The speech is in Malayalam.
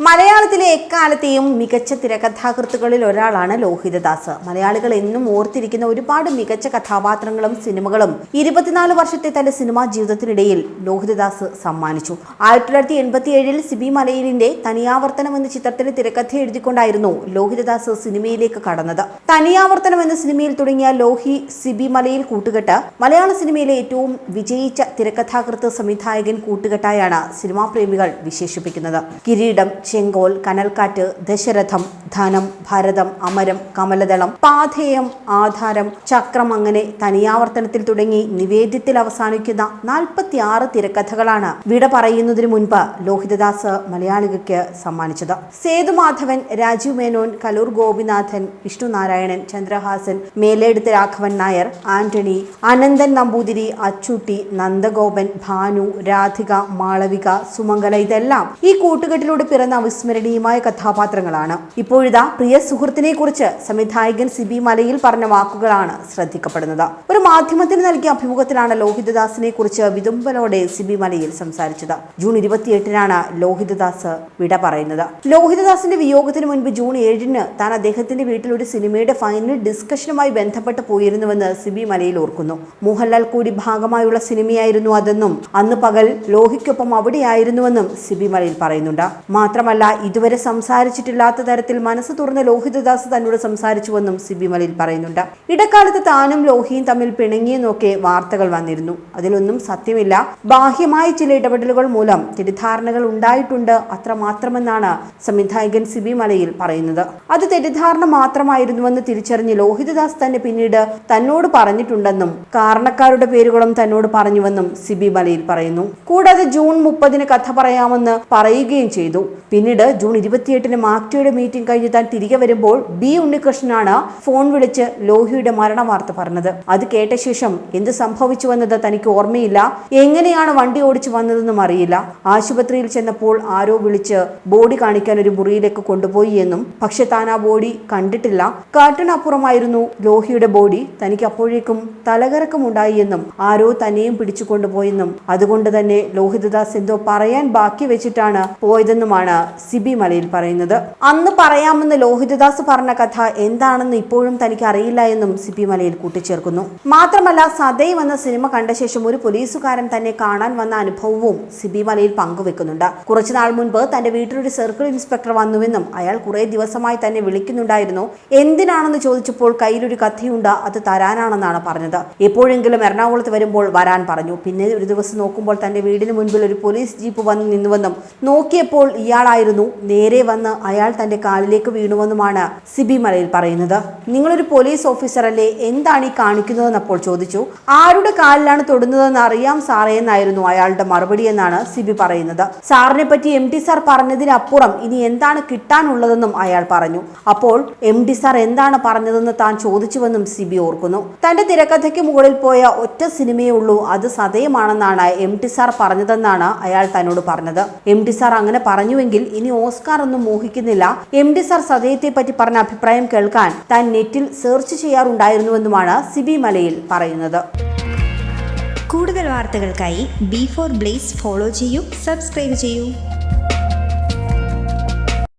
marea മലയാളത്തിലെ എക്കാലത്തെയും മികച്ച തിരക്കഥാകൃത്തുകളിൽ ഒരാളാണ് ലോഹിതദാസ് മലയാളികൾ എന്നും ഓർത്തിരിക്കുന്ന ഒരുപാട് മികച്ച കഥാപാത്രങ്ങളും സിനിമകളും ഇരുപത്തിനാല് വർഷത്തെ തന്റെ സിനിമാ ജീവിതത്തിനിടയിൽ ലോഹിതദാസ് സമ്മാനിച്ചു. ആയിരത്തി തൊള്ളായിരത്തി എൺപത്തി ഏഴിൽ സിബി മലയിലിന്റെ തനിയാവർത്തനം എന്ന ചിത്രത്തിന് തിരക്കഥ എഴുതിക്കൊണ്ടായിരുന്നു ലോഹിതദാസ് സിനിമയിലേക്ക് കടന്നത്. തനിയാവർത്തനം എന്ന സിനിമയിൽ തുടങ്ങിയ ലോഹി സിബി മലയിൽ കൂട്ടുകെട്ട് മലയാള സിനിമയിലെ ഏറ്റവും വിജയിച്ച തിരക്കഥാകൃത്ത് സംവിധായകൻ കൂട്ടുകെട്ടായാണ് സിനിമാ പ്രേമികൾ വിശേഷിപ്പിക്കുന്നത്. കിരീടം ചെങ്കോൽ കനൽക്കാറ്റ് ദശരഥം ധനം ഭരതം അമരം കമലദളം പാഥേയം ആധാരം ചക്രം അങ്ങനെ തനിയാവർത്തനത്തിൽ തുടങ്ങി നിവേദ്യത്തിൽ അവസാനിക്കുന്ന നാൽപ്പത്തി ആറ് തിരക്കഥകളാണ് വിട പറയുന്നതിന് മുൻപ് ലോഹിതദാസ് മലയാളികൾക്ക് സമ്മാനിച്ചത്. സേതുമാധവൻ രാജീവ് മേനോൻ കലൂർ ഗോപിനാഥൻ വിഷ്ണുനാരായണൻ ചന്ദ്രഹാസൻ മേലേടുത്ത് രാഘവൻ നായർ ആന്റണി അനന്തൻ നമ്പൂതിരി അച്ചൂട്ടി നന്ദഗോപൻ ഭാനു രാധിക മാളവിക സുമംഗല ഇതെല്ലാം ഈ കൂട്ടുകെട്ടിലൂടെ പിറന്ന അവിസ്മരണീയമായ കഥാപാത്രങ്ങളാണ്. ഇപ്പോഴിതാ പ്രിയ സുഹൃത്തിനെ കുറിച്ച് സംവിധായകൻ സിബി മലയിൽ പറഞ്ഞ വാക്കുകളാണ് ശ്രദ്ധിക്കപ്പെടുന്നത്. ഒരു മാധ്യമത്തിന് നൽകിയ അഭിമുഖത്തിലാണ് ലോഹിതദാസിനെ കുറിച്ച് വിതുമ്പലോടെ സിബി മലയിൽ സംസാരിച്ചത്. ജൂൺ ഇരുപത്തിയെട്ടിനാണ് ലോഹിതദാസ് വിട പറയുന്നത്. ലോഹിതദാസിന്റെ വിയോഗത്തിന് മുൻപ് ജൂൺ ഏഴിന് താൻ അദ്ദേഹത്തിന്റെ വീട്ടിൽ ഒരു സിനിമയുടെ ഫൈനൽ ഡിസ്കഷനുമായി ബന്ധപ്പെട്ട് പോയിരുന്നുവെന്ന് സിബി മലയിൽ ഓർക്കുന്നു. മോഹൻലാൽ കൂടി ഭാഗമായുള്ള സിനിമയായിരുന്നു അതെന്നും അന്ന് പകൽ ലോഹിക്കൊപ്പം അവിടെയായിരുന്നുവെന്നും സിബി മലയിൽ പറയുന്നുണ്ട്. മാത്രമല്ല ഇതുവരെ സംസാരിച്ചിട്ടില്ലാത്ത തരത്തിൽ മനസ്സ് തുറന്ന ലോഹിതദാസ് തന്നോട് സംസാരിച്ചുവെന്നും സിബി മലിൽ പറയുന്നുണ്ട്. ഇടക്കാലത്ത് താനും ലോഹിയും തമ്മിൽ പിണങ്ങിയെന്നൊക്കെ വാർത്തകൾ വന്നിരുന്നു. അതിലൊന്നും സത്യമില്ല. ബാഹ്യമായ ചില ഇടപെടലുകൾ മൂലം തെറ്റിദ്ധാരണകൾ ഉണ്ടായിട്ടുണ്ട്. അത്രമാത്രമെന്നാണ് സംവിധായകൻ സിബി മലയിൽ പറയുന്നത്. അത് തെറ്റിദ്ധാരണ മാത്രമായിരുന്നുവെന്ന് തിരിച്ചറിഞ്ഞ് ലോഹിതദാസ് തന്നെ പിന്നീട് തന്നോട് പറഞ്ഞിട്ടുണ്ടെന്നും കാരണക്കാരുടെ പേരുകളും തന്നോട് പറഞ്ഞുവെന്നും സിബി മലയിൽ പറയുന്നു. കൂടാതെ ജൂൺ മുപ്പതിന് കഥ പറയാമെന്ന് പറയുകയും ചെയ്തു. പിന്നീട് ജൂൺ ഇരുപത്തിയെട്ടിന് മാക്ടിയുടെ മീറ്റിംഗ് കഴിഞ്ഞ് താൻ തിരികെ വരുമ്പോൾ ബി ഉണ്ണികൃഷ്ണനാണ് ഫോൺ വിളിച്ച് ലോഹിയുടെ മരണ വാർത്ത പറഞ്ഞത്. അത് കേട്ട ശേഷം എന്ത് സംഭവിച്ചുവെന്നത് തനിക്ക് ഓർമ്മയില്ല. എങ്ങനെയാണ് വണ്ടി ഓടിച്ചു വന്നതെന്നും അറിയില്ല. ആശുപത്രിയിൽ ചെന്നപ്പോൾ ആരോ വിളിച്ച് ബോഡി കാണിക്കാൻ ഒരു മുറിയിലേക്ക് കൊണ്ടുപോയി എന്നും പക്ഷെ താൻ ആ ബോഡി കണ്ടിട്ടില്ല. കാട്ടിനപ്പുറമായിരുന്നു ലോഹിയുടെ ബോഡി. തനിക്ക് അപ്പോഴേക്കും തലകറക്കം ഉണ്ടായി എന്നും ആരോ തന്നെയും പിടിച്ചു കൊണ്ടുപോയെന്നും അതുകൊണ്ട് തന്നെ ലോഹിതദാസ് എന്തോ പറയാൻ ബാക്കി വെച്ചിട്ടാണ് പോയതെന്നുമാണ് സിബി മലയിൽ പറയുന്നത്. അന്ന് പറയാമെന്ന് ലോഹിതദാസ് പറഞ്ഞ കഥ എന്താണെന്ന് ഇപ്പോഴും തനിക്ക് അറിയില്ല എന്നും സി പി മലയിൽ കൂട്ടിച്ചേർക്കുന്നു. മാത്രമല്ല സദൈവ് എന്ന സിനിമ കണ്ട ശേഷം ഒരു പോലീസുകാരൻ തന്നെ കാണാൻ വന്ന അനുഭവവും സിബി മലയിൽ പങ്കുവെക്കുന്നുണ്ട്. കുറച്ചുനാൾ മുൻപ് തന്റെ വീട്ടിലൊരു സർക്കിൾ ഇൻസ്പെക്ടർ വന്നുവെന്നും അയാൾ കുറെ ദിവസമായി തന്നെ വിളിക്കുന്നുണ്ടായിരുന്നു. എന്തിനാണെന്ന് ചോദിച്ചപ്പോൾ കയ്യിലൊരു കഥയുണ്ട് അത് തരാനാണെന്നാണ് പറഞ്ഞത്. എപ്പോഴെങ്കിലും എറണാകുളത്ത് വരുമ്പോൾ വരാൻ പറഞ്ഞു. പിന്നെ ഒരു ദിവസം നോക്കുമ്പോൾ തന്റെ വീടിന് മുൻപിൽ ഒരു പോലീസ് ജീപ്പ് വന്ന് നിന്നുവെന്നും നോക്കിയപ്പോൾ ഇയാളായിരുന്നു നേരെ വന്ന് അയാൾ തന്റെ കാലിലേക്ക് വീണുവെന്നുമാണ് സിബി മലയിൽ പറയുന്നത്. നിങ്ങളൊരു പോലീസ് ഓഫീസർ അല്ലേ? എന്താണ് ഈ കാണിക്കുന്നതെന്ന് അപ്പോൾ ചോദിച്ചു. ആരുടെ കാലിലാണ് തൊടുന്നതെന്ന് അറിയാം സാറേ എന്നായിരുന്നു അയാളുടെ മറുപടി എന്നാണ് സിബി പറയുന്നത്. സാറിനെ പറ്റി എം ടി സാർ പറഞ്ഞതിനപ്പുറം ഇനി എന്താണ് കിട്ടാനുള്ളതെന്നും അയാൾ പറഞ്ഞു. അപ്പോൾ എം ഡി സാർ എന്താണ് പറഞ്ഞതെന്ന് താൻ ചോദിച്ചുവെന്നും സിബി ഓർക്കുന്നു. തന്റെ തിരക്കഥയ്ക്ക് മുകളിൽ പോയ ഒറ്റ സിനിമയേ ഉള്ളൂ. അത് സതയമാണെന്നാണ് എം ടി സാർ പറഞ്ഞതെന്നാണ് അയാൾ തന്നോട് പറഞ്ഞത്. എം ടി സാർ അങ്ങനെ പറഞ്ഞുവെങ്കിൽ ഇനി ഓസ്കാർ ഒന്നും മോഹിക്കുന്നില്ല. എം ഡി സാർ സതയത്തെ പറ്റി പറഞ്ഞ അഭിപ്രായം കേൾക്കാൻ താൻ നെറ്റിൽ സെർച്ച് ചെയ്യാറുണ്ടായിരുന്നുവെന്നുമാണ് സിബി മലയിൽ പറയുന്നത്. കൂടുതൽ വാർത്തകൾക്കായി ബി ഫോർ ബ്ലേസ് ഫോളോ ചെയ്യൂ സബ്സ്ക്രൈബ് ചെയ്യൂ.